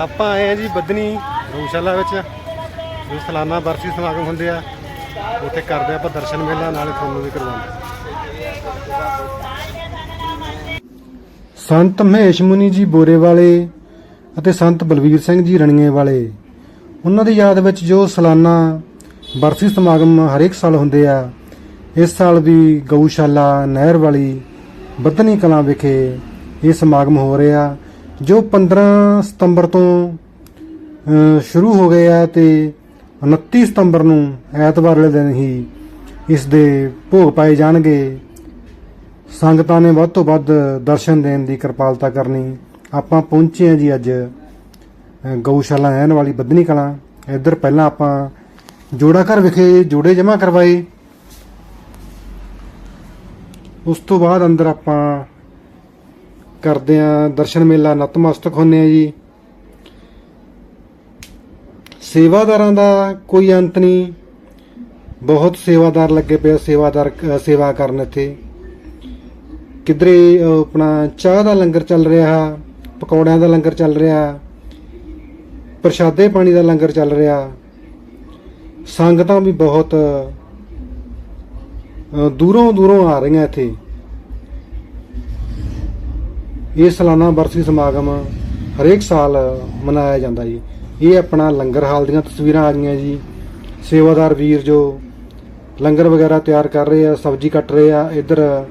ਆਪਾਂ ਆਏ ਆ ਜੀ ਬੱਦਨੀ ਗਊਸ਼ਾਲਾ ਵਿੱਚ, ਜੋ ਸਾਲਾਨਾ ਬਰਸੀ ਸਮਾਗਮ ਹੁੰਦੇ ਆ, ਉੱਥੇ ਕਰਦੇ ਆਪਾਂ ਦਰਸ਼ਨ ਮੇਲਾ, ਨਾਲੇ ਤੁਹਾਨੂੰ ਵੀ ਕਰਵਾਉਂਦੇ ਸੰਤ ਮਹੇਸ਼ ਮੁਨੀ ਜੀ ਬੋਰੇ ਵਾਲੇ ਅਤੇ ਸੰਤ ਬਲਵੀਰ ਸਿੰਘ ਜੀ ਰਣੀਏ ਵਾਲੇ, ਉਹਨਾਂ ਦੀ ਯਾਦ ਵਿੱਚ ਜੋ ਸਾਲਾਨਾ ਬਰਸੀ ਸਮਾਗਮ ਹਰੇਕ ਸਾਲ ਹੁੰਦੇ ਆ, ਇਸ ਸਾਲ ਵੀ ਗਊਸ਼ਾਲਾ ਨਹਿਰ ਵਾਲੀ ਬੱਦਨੀ ਕਲਾਂ ਵਿਖੇ ਇਹ ਸਮਾਗਮ ਹੋ ਰਿਹਾ। ਜੋ 15 ਸਤੰਬਰ ਤੋਂ ਸ਼ੁਰੂ ਹੋ ਗਏ ਆ ਤੇ 29 ਸਤੰਬਰ ਨੂੰ ਐਤਵਾਰ ਵਾਲੇ ਦਿਨ ਹੀ ਇਸ ਦੇ ਭੋਗ ਪਾਏ ਜਾਣਗੇ। ਸੰਗਤਾਂ ਨੇ ਵੱਧ ਤੋਂ ਵੱਧ ਦਰਸ਼ਨ ਦੇਣ ਦੀ ਕਿਰਪਾਲਤਾ ਕਰਨੀ। ਆਪਾਂ ਪਹੁੰਚੇ ਆ ਜੀ ਅੱਜ ਗਊਸ਼ਾਲਾ ਐਨ ਵਾਲੀ ਬੱਦਨੀ ਕਲਾਂ। ਇੱਧਰ ਪਹਿਲਾਂ ਆਪਾਂ ਜੋੜਾ ਘਰ ਵਿਖੇ ਜੋੜੇ ਜਮ੍ਹਾਂ ਕਰਵਾਏ। ਉਸ ਤੋਂ ਬਾਅਦ ਅੰਦਰ ਆਪਾਂ ਕਰਦੇ ਆ, ਦਰਸ਼ਨ ਮੇਲਾ, ਨਤਮਸਤਕ ਹੁੰਨੇ ਆ ਜੀ। ਸੇਵਾਦਾਰਾਂ ਦਾ ਕੋਈ ਅੰਤ ਨਹੀਂ। ਬਹੁਤ ਸੇਵਾਦਾਰ ਲੱਗੇ ਪਏ ਸੇਵਾਦਾਰ ਸੇਵਾ ਕਰਨ ਇੱਥੇ। ਕਿਧਰੇ ਆਪਣਾ ਚਾਹ ਦਾ ਲੰਗਰ ਚੱਲ ਰਿਹਾ, ਪਕੌੜਿਆਂ ਦਾ ਲੰਗਰ ਚੱਲ ਰਿਹਾ, ਪ੍ਰਸ਼ਾਦੇ ਪਾਣੀ ਦਾ ਲੰਗਰ ਚੱਲ ਰਿਹਾ। ਸੰਗਤਾਂ ਵੀ ਬਹੁਤ ਦੂਰੋਂ ਦੂਰੋਂ ਆ ਰਹੀਆਂ ਇੱਥੇ। ਇਹ ਸਾਲਾਨਾ ਬਰਸੀ ਸਮਾਗਮ ਹਰੇਕ ਸਾਲ ਮਨਾਇਆ ਜਾਂਦਾ ਜੀ। ਇਹ ਆਪਣਾ ਲੰਗਰ ਹਾਲ ਦੀਆਂ ਤਸਵੀਰਾਂ ਆ ਗਈਆਂ ਜੀ। ਸੇਵਾਦਾਰ ਵੀਰ ਜੋ ਲੰਗਰ ਵਗੈਰਾ ਤਿਆਰ ਕਰ ਰਹੇ ਆ, ਸਬਜ਼ੀ ਕੱਟ ਰਹੇ ਆ, ਇੱਧਰ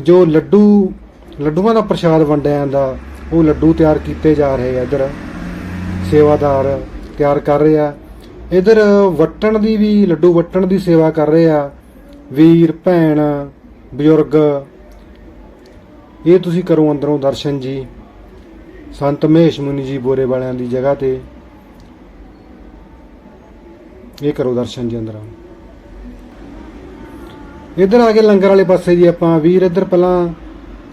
ਜੋ ਲੱਡੂ, ਲੱਡੂਆਂ ਦਾ ਪ੍ਰਸ਼ਾਦ ਵੰਡਿਆ ਜਾਂਦਾ ਉਹ ਲੱਡੂ ਤਿਆਰ ਕੀਤੇ ਜਾ ਰਹੇ ਆ ਇੱਧਰ। ਸੇਵਾਦਾਰ ਤਿਆਰ ਕਰ ਰਹੇ ਆ। ਇੱਧਰ ਵਟਣ ਦੀ ਵੀ, ਲੱਡੂ ਵਟਣ ਦੀ ਸੇਵਾ ਕਰ ਰਹੇ ਆ। ਵੀਰ, ਭੈਣ, ਬਜ਼ੁਰਗ ਇਹ ਤੁਸੀਂ ਕਰੋ ਅੰਦਰੋਂ ਦਰਸ਼ਨ ਜੀ, ਸੰਤ ਮਹੇਸ਼ ਮੁਨੀ ਜੀ ਬੋਰੇ ਵਾਲਿਆਂ ਦੀ ਜਗ੍ਹਾ ਤੇ। ਇਹ ਕਰੋ ਦਰਸ਼ਨ ਜੀ ਅੰਦਰੋਂ। ਇੱਧਰ ਆ ਕੇ ਲੰਗਰ ਵਾਲੇ ਪਾਸੇ ਜੀ ਆਪਾਂ, ਵੀਰ ਇੱਧਰ ਪਹਿਲਾਂ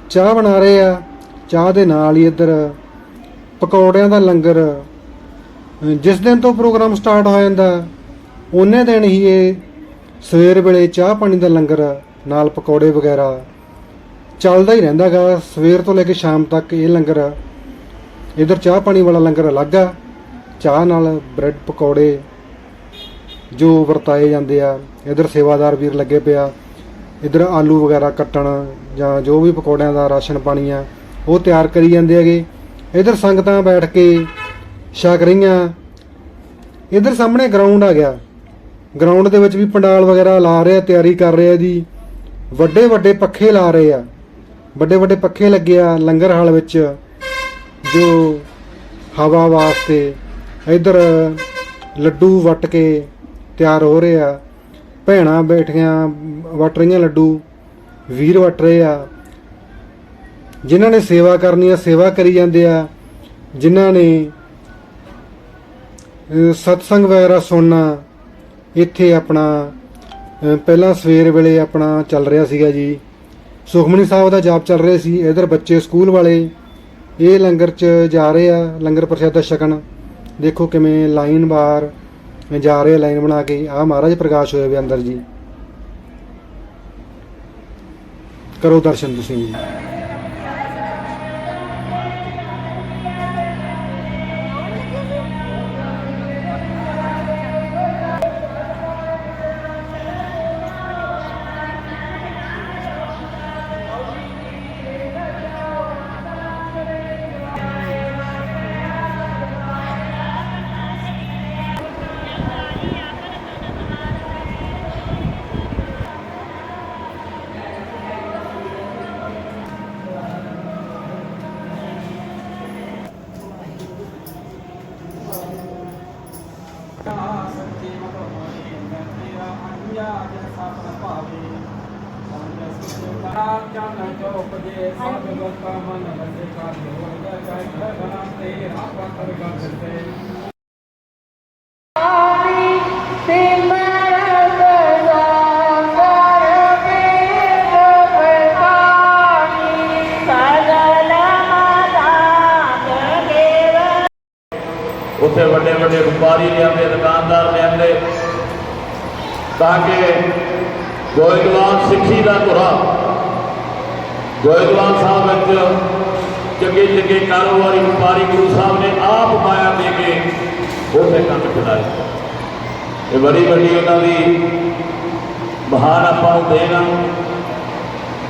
ਚਾਹ ਬਣਾ ਰਹੇ ਆ, ਚਾਹ ਦੇ ਨਾਲ ਹੀ ਇੱਧਰ ਪਕੌੜਿਆਂ ਦਾ ਲੰਗਰ। ਜਿਸ ਦਿਨ ਤੋਂ ਪ੍ਰੋਗਰਾਮ ਸਟਾਰਟ ਹੋ ਜਾਂਦਾ, ਉਹਨੇ ਦਿਨ ਹੀ ਇਹ ਸਵੇਰ ਵੇਲੇ ਚਾਹ ਪਾਣੀ ਦਾ ਲੰਗਰ, ਨਾਲ ਪਕੌੜੇ ਵਗੈਰਾ ਚੱਲਦਾ ਹੀ ਰਹਿੰਦਾਗਾ ਸਵੇਰ ਤੋਂ ਲੈ ਕੇ ਸ਼ਾਮ ਤੱਕ ਇਹ ਲੰਗਰ, ਇਧਰ ਚਾਹ ਪਾਣੀ ਵਾਲਾ ਲੰਗਰ ਅਲੱਗ ਆ। ਚਾਹ ਨਾਲ ਬ੍ਰੈਡ ਪਕੌੜੇ ਜੋ ਵਰਤਾਏ ਜਾਂਦੇ ਆ। ਇਧਰ ਸੇਵਾਦਾਰ ਵੀਰ ਲੱਗੇ ਪਿਆ। ਇਧਰ ਆਲੂ ਵਗੈਰਾ ਕੱਟਣ ਜਾਂ ਜੋ ਵੀ ਪਕੌੜਿਆਂ ਦਾ ਰਾਸ਼ਨ ਪਾਣੀ ਆ, ਉਹ ਤਿਆਰ ਕਰੀ ਜਾਂਦੇ ਹੈਗੇ। ਇਧਰ ਸੰਗਤਾਂ ਬੈਠ ਕੇ ਛਕ ਰਹੀਆਂ ਇਧਰ ਸਾਹਮਣੇ ਗਰਾਊਂਡ ਆ ਗਿਆ। ਗਰਾਊਂਡ ਦੇ ਵਿੱਚ ਵੀ ਪੰਡਾਲ ਵਗੈਰਾ ਲਾ ਰਹੇ ਆ ਤਿਆਰੀ ਕਰ ਰਹੇ ਆ ਜੀ। ਵੱਡੇ ਵੱਡੇ ਪੱਖੇ ਲਾ ਰਹੇ ਆ। ਵੱਡੇ ਵੱਡੇ ਪੱਖੇ ਲੱਗੇ ਆ ਲੰਗਰ ਹਾਲ ਵਿੱਚ, ਜੋ ਹਵਾ ਵਾਸਤੇ ਇਧਰ ਲੱਡੂ ਵਟ ਕੇ ਤਿਆਰ ਹੋ ਰਹੇ ਆ। ਭੈਣਾਂ ਬੈਠੀਆਂ, ਵਟ ਰਹੀਆਂ ਲੱਡੂ, ਵੀਰ ਵਟ ਰਹੇ ਆ। ਜਿਨ੍ਹਾਂ ਨੇ ਸੇਵਾ ਕਰਨੀ ਆ, ਸੇਵਾ ਕਰੀ ਜਾਂਦੇ ਆ। ਜਿਨ੍ਹਾਂ ਨੇ ਸਤਸੰਗ ਵਗੈਰਾ ਸੁਣਨਾ, ਇੱਥੇ ਆਪਣਾ ਪਹਿਲਾਂ ਸਵੇਰ ਵੇਲੇ ਆਪਣਾ ਚੱਲ ਰਿਹਾ ਸੀਗਾ ਜੀ। ਸੁਖਮਨੀ ਸਾਹਿਬ ਦਾ ਜਾਪ ਚੱਲ ਰਿਹਾ ਸੀ, ਇਧਰ ਬੱਚੇ ਸਕੂਲ ਵਾਲੇ, ਇਹ ਲੰਗਰ 'ਚ ਜਾ ਰਹੇ ਆ, ਲੰਗਰ ਪ੍ਰਸ਼ਾਦਾ ਛਕਣ। ਦੇਖੋ ਕਿਵੇਂ ਲਾਈਨ ਬਾਰ ਜਾ ਰਹੇ ਆ ਲਾਈਨ ਬਣਾ ਕੇ। ਆ ਮਹਾਰਾਜ ਪ੍ਰਕਾਸ਼ ਹੋਏ ਵੇ ਅੰਦਰ ਜੀ। ਕਰੋ ਦਰਸ਼ਨ ਤੁਸੀਂ ਜੀ ਉੱਥੇ ਵੱਡੇ ਵੱਡੇ ਵਪਾਰੀ ਲਿਆਉਂਦੇ ਦੁਕਾਨਦਾਰ ਲਿਆਉਂਦੇ ਤਾਂ ਕਿ ਗੋਇੰਦਵਾਲ ਸਿੱਖੀ ਦਾ ਧੁਰਾ ਗੋਇੰਦਵਾਲ ਸਾਹਿਬ ਵਿੱਚ ਚੰਗੇ ਚੰਗੇ ਕਾਰੋਬਾਰੀ ਵਪਾਰੀ ਗੁਰੂ ਸਾਹਿਬ ਨੇ ਆਪ ਮਾਇਆ ਦੇ ਕੇ ਉੱਥੇ ਕੰਮ ਚਲਾਏ ਇਹ ਬੜੀ ਵੱਡੀ ਉਹਨਾਂ ਦੀ ਮਹਾਨ ਆਪਾਂ ਨੂੰ ਦੇਣਾ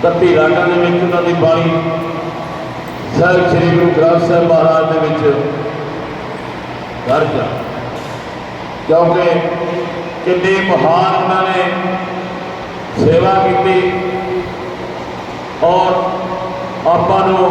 ਤੱਤੀ ਰਾਗਾਂ ਦੇ ਵਿੱਚ ਉਹਨਾਂ ਦੀ ਬਾਣੀ। ਸਾਹਿਬ ਸ੍ਰੀ ਗੁਰੂ ਗ੍ਰੰਥ ਸਾਹਿਬ ਮਹਾਰਾਜ ਦੇ ਵਿੱਚ ਦਰਜ ਕਿਉਂਕਿ ਕਿੰਨੀ ਮਹਾਨ ਉਹਨਾਂ ਨੇ ਸੇਵਾ ਕੀਤੀ। ਔਰ ਆਪਾਂ ਨੂੰ